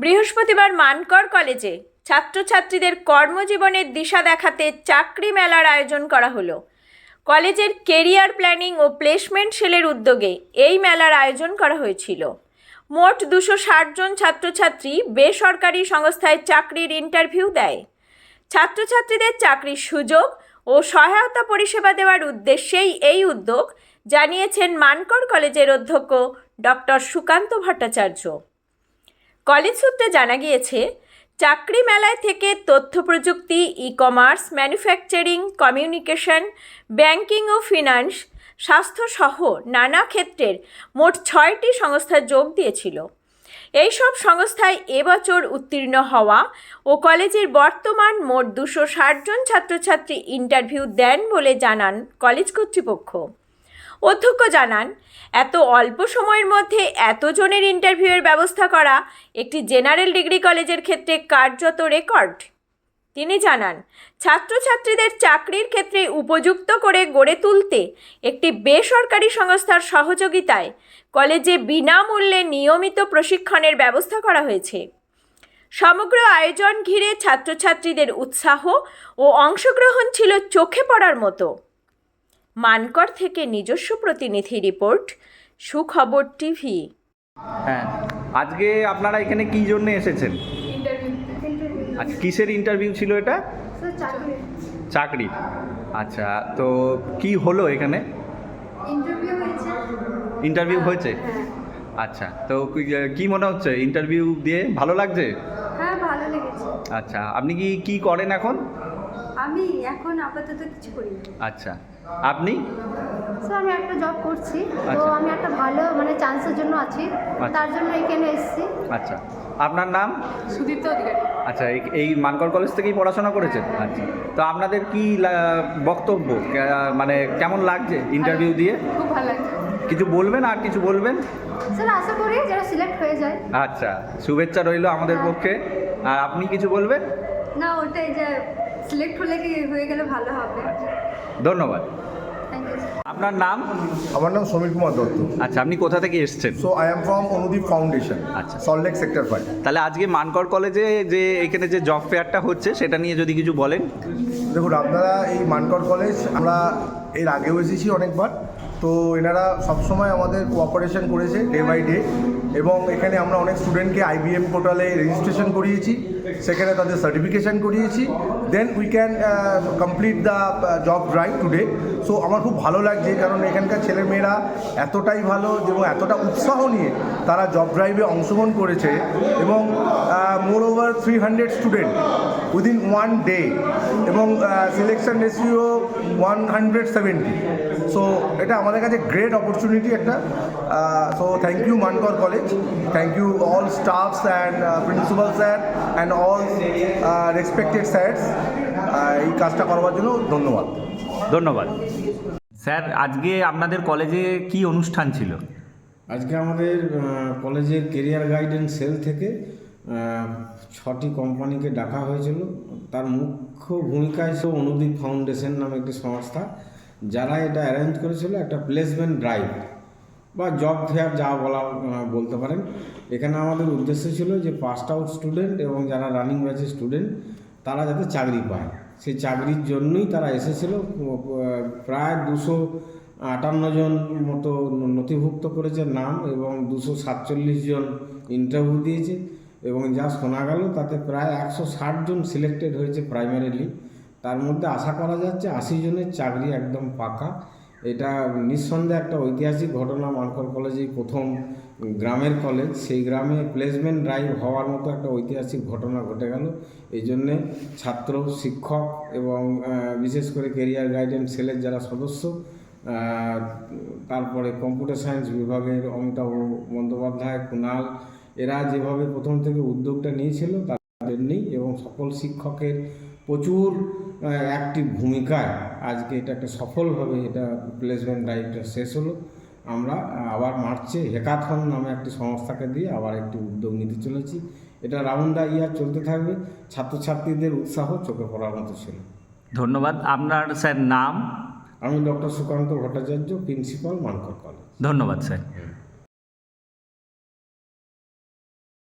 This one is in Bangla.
বৃহস্পতিবার মানকর কলেজে ছাত্রছাত্রীদের কর্মজীবনের দিশা দেখাতে চাকরি মেলার আয়োজন করা হলো। কলেজের কেরিয়ার প্ল্যানিং ও প্লেসমেন্ট সেলের উদ্যোগে এই মেলার আয়োজন করা হয়েছিল। মোট দুশো জন ছাত্রছাত্রী বেসরকারি সংস্থায় চাকরির ইন্টারভিউ দেয়। ছাত্রছাত্রীদের চাকরির সুযোগ ও সহায়তা পরিষেবা দেওয়ার উদ্দেশ্যেই এই উদ্যোগ, জানিয়েছেন মানকর কলেজের অধ্যক্ষ ডক্টর সুকান্ত ভট্টাচার্য। কলেজ সূত্রে জানা গিয়েছে, চাকরি মেলায় থেকে তথ্য প্রযুক্তি e commerce manufacturing communication banking ও ফিনান্স স্বাস্থ্যসহ নানা ক্ষেত্রের মোট ছয়টি সংস্থা যোগ দিয়েছিল। এইসব সংস্থায় এবছর উত্তীর্ণ হওয়া ও কলেজের বর্তমান মোট দুশো ষাট জন ছাত্রছাত্রী ইন্টারভিউ দেন বলে জানান কলেজ কর্তৃপক্ষ। অধ্যক্ষ জানান, এত অল্প সময়ের মধ্যে এতজনের ইন্টারভিউয়ের ব্যবস্থা করা একটি জেনারেল ডিগ্রি কলেজের ক্ষেত্রে কার্যত রেকর্ড। তিনি জানান, ছাত্রছাত্রীদের চাকরির ক্ষেত্রে উপযুক্ত করে গড়ে তুলতে একটি বেসরকারি সংস্থার সহযোগিতায় কলেজে বিনামূল্যে নিয়মিত প্রশিক্ষণের ব্যবস্থা করা হয়েছে। সমগ্র আয়োজন ঘিরে ছাত্রছাত্রীদের উৎসাহ ও অংশগ্রহণ ছিল চোখে পড়ার মতো। মানকর থেকে নিজস্ব প্রতিনিধি রিপোর্ট সুখবর টিভি। হ্যাঁ আজকে আপনারা এখানে কি জন্য এসেছেন? আচ্ছা কিসের ইন্টারভিউ ছিল এটা? চাকরি। চাকরি। আচ্ছা তো কি হলো এখানে? ইন্টারভিউ হয়েছে। ইন্টারভিউ হয়েছে? হ্যাঁ। আচ্ছা তো কি- কি মনে হচ্ছে? ইন্টারভিউ দিয়ে ভালো লাগছে? হ্যাঁ ভালো লেগেছে। আচ্ছা আপনি কি কি করেন এখন? আমি এখন আপাতত কিছু করি আচ্ছা আপনি? স্যার আমি একটা জব করছি। তো আচ্ছা। আমি একটা ভালো মানে চান্সের জন্য আছি। আচ্ছা। তার জন্য এখানে এসেছি। আচ্ছা। আপনার নাম? সুদীপ্ত অধিকারী। আচ্ছা এই- এই মানকর কলেজ থেকেই পড়াশোনা করেছেন? আচ্ছা। তো আপনাদের কি লা- বক্তব্য? কে- মানে কেমন লাগছে ইন্টারভিউ দিয়ে? খুব ভালো লাগছে। কিছু বলবেন আর কিছু বলবেন? স্যার আশা করি যারা সিলেক্ট হয়ে যায়। আচ্ছা শুভেচ্ছা রইল আমাদের পক্ষে। আর আপনি কিছু বলবেন? না ওটাই যে সিলেক্ট হলে কি হয়ে গেলে ভালো হবে? ধন্যবাদ। আপনার নাম? আমার নাম সমীর কুমার দত্ত। আচ্ছা আপনি কোথা থেকে এসেছেন? So I am from Anudip foundation আচ্ছা। সল্টলেক সেক্টর ফাইভ তাহলে আজকে মানকর কলেজে যে এখানে যে জব ফেয়ারটা হচ্ছে সেটা নিয়ে যদি কিছু বলেন। দেখুন আপনারা এই মানকর কলেজ আমরা এর আগেও এসেছি অনেকবার। তো এনারা সবসময় আমাদের কোঅপারেশন করেছে ডে বাই ডে এবং এখানে আমরা অনেক স্টুডেন্টকে আইবিএম পোর্টালে রেজিস্ট্রেশন করিয়েছি, সেখানে তাদের সার্টিফিকেশন করিয়েছি। Then we can complete the job drive today so আমার খুব ভালো লাগছে, কারণ এখানকার ছেলেমেয়েরা এতটাই ভালো এবং এতটা উৎসাহ নিয়ে তারা জব ড্রাইভে অংশগ্রহণ করেছে এবং more over three hundred student within one day এবং selection ratio one hundred seventy so এটা আমাদের কাছে গ্রেট অপরচুনিটি একটা so thank you Mankar college thank you all staffs and principal sir and all respected sirs এই কাজটা করবার জন্য ধন্যবাদ। ধন্যবাদ। স্যার আজকে আপনাদের কলেজে কি অনুষ্ঠান ছিল? আজকে আমাদের কলেজের কেরিয়ার গাইডেন্স সেল থেকে ছটি কোম্পানিকে ডাকা হয়েছিল। তার মুখ্য ভূমিকা হিসেবে অনুদীপ ফাউন্ডেশন নামে একটি সংস্থা, যারা এটা অ্যারেঞ্জ করেছিল একটা প্লেসমেন্ট ড্রাইভ বা জব ফেয়ার যা বলা বলতে পারেন। এখানে আমাদের উদ্দেশ্য ছিল যে পাস্ট আউট স্টুডেন্ট এবং যারা রানিং ব্যাচের স্টুডেন্ট তারা যাতে চাকরি পায়। সেই চাকরির জন্যই তারা এসেছিল। প্রায় দুশো আটান্ন জন মতো নথিভুক্ত করেছে নাম এবং দুশো সাতচল্লিশ জন ইন্টারভিউ দিয়েছে। এবং যা শোনা গেল তাতে প্রায় একশো ষাট জন সিলেক্টেড হয়েছে প্রাইমারিলি তার মধ্যে আশা করা যাচ্ছে আশি জনের চাকরি একদম পাকা। এটা নিঃসন্দেহে একটা ঐতিহাসিক ঘটনা, মানকর কলেজেই প্রথম গ্রামের কলেজ সেই গ্রামে প্লেসমেন্ট ড্রাইভ হওয়ার মতো একটা ঐতিহাসিক ঘটনা ঘটে গেল। এই জন্যে ছাত্র, শিক্ষক এবং বিশেষ করে কেরিয়ার গাইডেন্স সেলের যারা সদস্য তারপরে কম্পিউটার সায়েন্স বিভাগের অমিতাভ বন্দ্যোপাধ্যায় কুণাল এরা যেভাবে প্রথম থেকে উদ্যোগটা নিয়েছিল তাদের নেই এবং সকল শিক্ষকের প্রচুর একটি ভূমিকায় আজকে এটা একটা সফলভাবে এটা প্লেসমেন্ট ড্রাইভটা শেষ হলো। আমরা আবার মার্চে হেকাথন নামে একটি সংস্থাকে দিয়ে আবার একটি উদ্যোগ নিতে চলেছি। এটা রাউন্ড ইয়ার চলতে থাকবে। ছাত্রছাত্রীদের উৎসাহ চোখে পড়ার মতো ছিল। ধন্যবাদ। আপনার স্যার নাম? আমি doctor Sukanta Bhattacharya principal Mankar college. ধন্যবাদ স্যার।